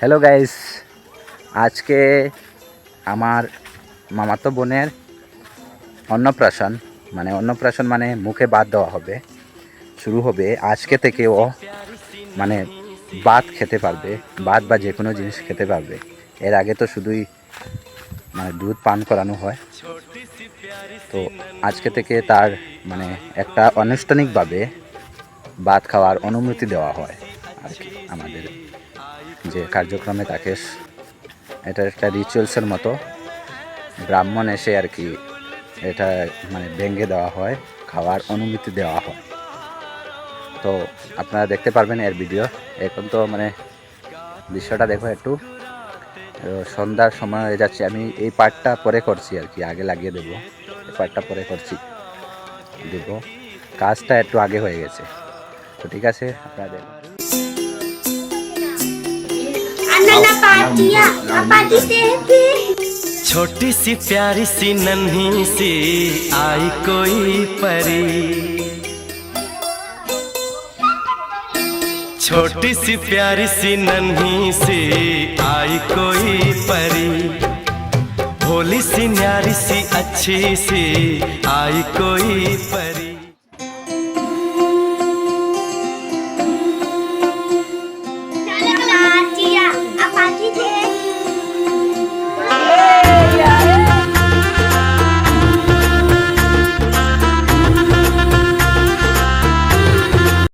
Hello guys আজকে আমার মামাতো বোনের অন্নপ্রাশন মানে অন্নপ্রাশন মানে মুখে বাদ দেওয়া হবে, শুরু হবে আজকে থেকে ও মানে ভাত খেতে পারবে, ভাত বা যে কোনো জিনিস খেতে পারবে। এর আগে তো শুধুই মানে দুধ পান করানো হয়। তো আজকে থেকে তার মানে একটা আনুষ্ঠানিকভাবে ভাত খাওয়ার অনুমতি দেওয়া হয়। আর কি, আমাদের যে কার্যক্রমে তাকে এটা একটা রিচুয়ালসের মতো। ব্রাহ্মণ এসে আর কি এটা মানে ভেঙে দেওয়া হয়, খাওয়ার অনুমতি দেওয়া হয়। তো আপনারা দেখতে পারবেন এর ভিডিও এখন তো মানে দৃশ্যটা দেখো একটু। সন্ধ্যার সময় হয়ে যাচ্ছে। আমি এই পার্টটা পরে করছি আর কি, আগে লাগিয়ে দেবো। এই পার্টটা পরে করছি, দেবো। কাজটা একটু আগে হয়ে গেছে। তো ঠিক আছে, আপনারা দেখুন। छोटी सी प्यारी सी नन्ही सी आई कोई परी। छोटी सी प्यारी सी नन्ही सी आई कोई परी। भोली सी न्यारी सी अच्छी सी आई कोई परी।